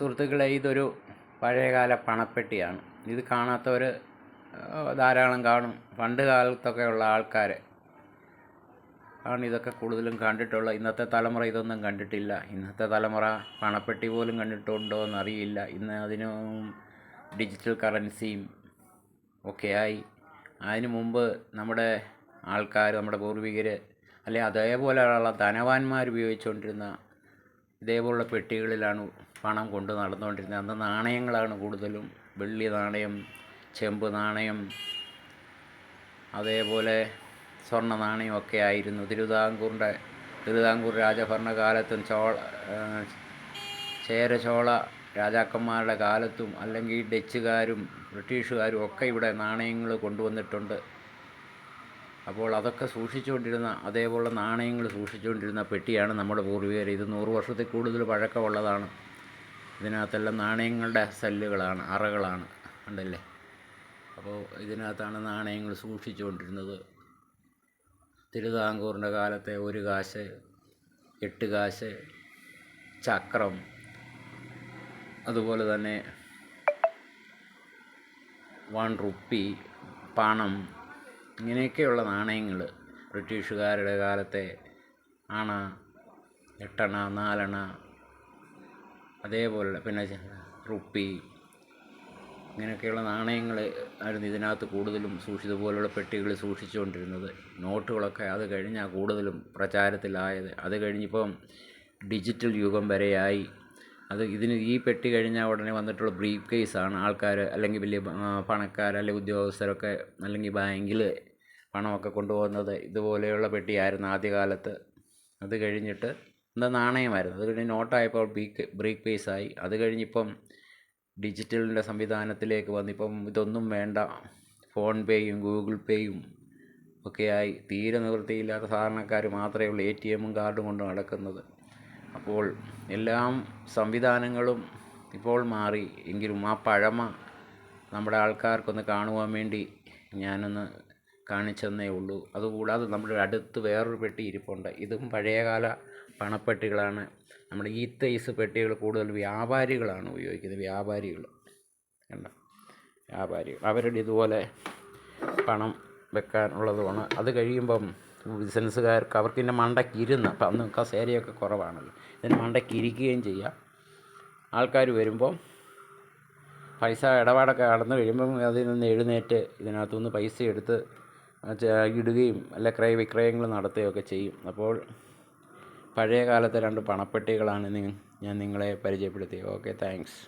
സുഹൃത്തുക്കളെ ഇതൊരു പഴയകാല പണപ്പെട്ടിയാണ്. ഇത് കാണാത്തവർ ധാരാളം കാണും. പണ്ട് കാലത്തൊക്കെ ഉള്ള ആൾക്കാർ ആണ് ഇതൊക്കെ കൂടുതലും കണ്ടിട്ടുള്ളത്. ഇന്നത്തെ തലമുറ ഇതൊന്നും കണ്ടിട്ടില്ല. ഇന്നത്തെ തലമുറ പണപ്പെട്ടി പോലും കണ്ടിട്ടുണ്ടോ എന്നറിയില്ല. ഇന്ന് അതിന് ഡിജിറ്റൽ കറൻസിയും ഒക്കെയായി. അതിന് മുമ്പ് നമ്മുടെ ആൾക്കാർ നമ്മുടെ പൂർവികർ അല്ലെ അതേപോലെയുള്ള ധനവാന്മാർ ഉപയോഗിച്ചുകൊണ്ടിരുന്ന ഇതേപോലുള്ള പെട്ടികളിലാണ് പണം കൊണ്ട് നടന്നുകൊണ്ടിരുന്നത്. അന്ന് നാണയങ്ങളാണ് കൂടുതലും. വെള്ളി നാണയം ചെമ്പ് നാണയം അതേപോലെ സ്വർണ നാണയം ഒക്കെ ആയിരുന്നു. തിരുവിതാംകൂറിന്റെ തിരുവിതാംകൂർ രാജഭരണകാലത്തും ചോള ചേരചോള രാജാക്കന്മാരുടെ കാലത്തും അല്ലെങ്കിൽ ഡച്ചുകാരും ബ്രിട്ടീഷുകാരും ഒക്കെ ഇവിടെ നാണയങ്ങൾ കൊണ്ടുവന്നിട്ടുണ്ട്. അപ്പോൾ അതൊക്കെ സൂക്ഷിച്ചുകൊണ്ടിരുന്ന അതേപോലെ നാണയങ്ങൾ സൂക്ഷിച്ചുകൊണ്ടിരുന്ന പെട്ടിയാണ് നമ്മുടെ പൂർവികർ. ഇത് നൂറ് വർഷത്തിൽ കൂടുതൽ പഴക്കമുള്ളതാണ്. ഇതിനകത്തെല്ലാം നാണയങ്ങളുടെ സെല്ലുകളാണ് അറകളാണ്. ഉണ്ടല്ലേ അപ്പോൾ ഇതിനകത്താണ് നാണയങ്ങൾ സൂക്ഷിച്ചുകൊണ്ടിരുന്നത്. തിരുവിതാംകൂറിന്റെ കാലത്തെ ഒരു കാശ് എട്ട് കാശ് ചക്രം അതുപോലെ തന്നെ വൺ റുപ്പി പണം ഇങ്ങനെയൊക്കെയുള്ള നാണയങ്ങൾ ബ്രിട്ടീഷുകാരുടെ കാലത്തെ അണ എട്ടണ നാലണ അതേപോലെ പിന്നെ റുപ്പി ഇങ്ങനെയൊക്കെയുള്ള നാണയങ്ങൾ ആയിരുന്നു ഇതിനകത്ത് കൂടുതലും സൂക്ഷിച്ചത്. പോലുള്ള പെട്ടികൾ സൂക്ഷിച്ചുകൊണ്ടിരുന്നത്. നോട്ടുകളൊക്കെ അത് കഴിഞ്ഞാൽ കൂടുതലും പ്രചാരത്തിലായത്. അത് കഴിഞ്ഞിപ്പം ഡിജിറ്റൽ യുഗം വരെയായി. അത് ഇതിന് ഈ പെട്ടി കഴിഞ്ഞാൽ ഉടനെ വന്നിട്ടുള്ള ബ്രീഫ് കേസാണ്. ആൾക്കാർ അല്ലെങ്കിൽ വലിയ പണക്കാർ അല്ലെങ്കിൽ ഉദ്യോഗസ്ഥരൊക്കെ അല്ലെങ്കിൽ ബാങ്കിൽ പണമൊക്കെ കൊണ്ടുപോകുന്നത് ഇതുപോലെയുള്ള പെട്ടിയായിരുന്നു ആദ്യകാലത്ത്. അത് കഴിഞ്ഞിട്ട് എന്താ നാണയമായിരുന്നു. അത് കഴിഞ്ഞ് നോട്ടായപ്പോൾ ബ്രീക്ക് ബ്രീക്ക് പേസായി. അത് കഴിഞ്ഞിപ്പം ഡിജിറ്റലിന്റെ സംവിധാനത്തിലേക്ക് വന്നിപ്പം ഇതൊന്നും വേണ്ട. ഫോൺ പേയും ഗൂഗിൾ പേയും ഒക്കെയായി. തീരെ നിവൃത്തിയില്ലാത്ത സാധാരണക്കാർ മാത്രമേ ഉള്ളൂ എ ടി എമ്മും കാർഡും കൊണ്ട് നടക്കുന്നത്. അപ്പോൾ എല്ലാം സംവിധാനങ്ങളും ഇപ്പോൾ മാറി. എങ്കിലും ആ പഴമ നമ്മുടെ ആൾക്കാർക്കൊന്ന് കാണുവാൻ വേണ്ടി ഞാനൊന്ന് കാണിച്ചെന്നേ ഉള്ളൂ. അതുകൂടാതെ നമ്മുടെ അടുത്ത് വേറൊരു പെട്ടി ഇരിപ്പുണ്ട്. ഇതും പഴയകാല പണപ്പെട്ടികളാണ്. നമ്മുടെ ഈ തൈസ് പെട്ടികൾ കൂടുതൽ വ്യാപാരികളാണ് ഉപയോഗിക്കുന്നത്. വ്യാപാരികൾ. കണ്ടോ? വ്യാപാരികൾ. അവരുടെ ഇതുപോലെ പണം വെക്കാനുള്ളതുമാണ്. അത് കഴിയുമ്പം ബിസിനസ്സുകാർക്ക് അവർക്ക് മണ്ടയ്ക്ക് ഇരുന്ന് അപ്പം അന്ന് കസേരയൊക്കെ കുറവാണല്ലോ. ഇതിന് മണ്ടക്കിരിക്കുകയും ചെയ്യാം. ആൾക്കാർ വരുമ്പം പൈസ ഇടപാടൊക്കെ നടന്നു കഴിയുമ്പം അതിൽ നിന്ന് എഴുന്നേറ്റ് ഇതിനകത്തുനിന്ന് പൈസ എടുത്ത് ഇടുകയും അല്ല ക്രയ വിക്രയങ്ങൾ നടത്തുകയൊക്കെ ചെയ്യും. അപ്പോൾ പഴയ കാലത്തെ രണ്ട് പണപ്പെട്ടികളാണ് ഞാൻ നിങ്ങളെ പരിചയപ്പെടുത്തിയത്. Okay thanks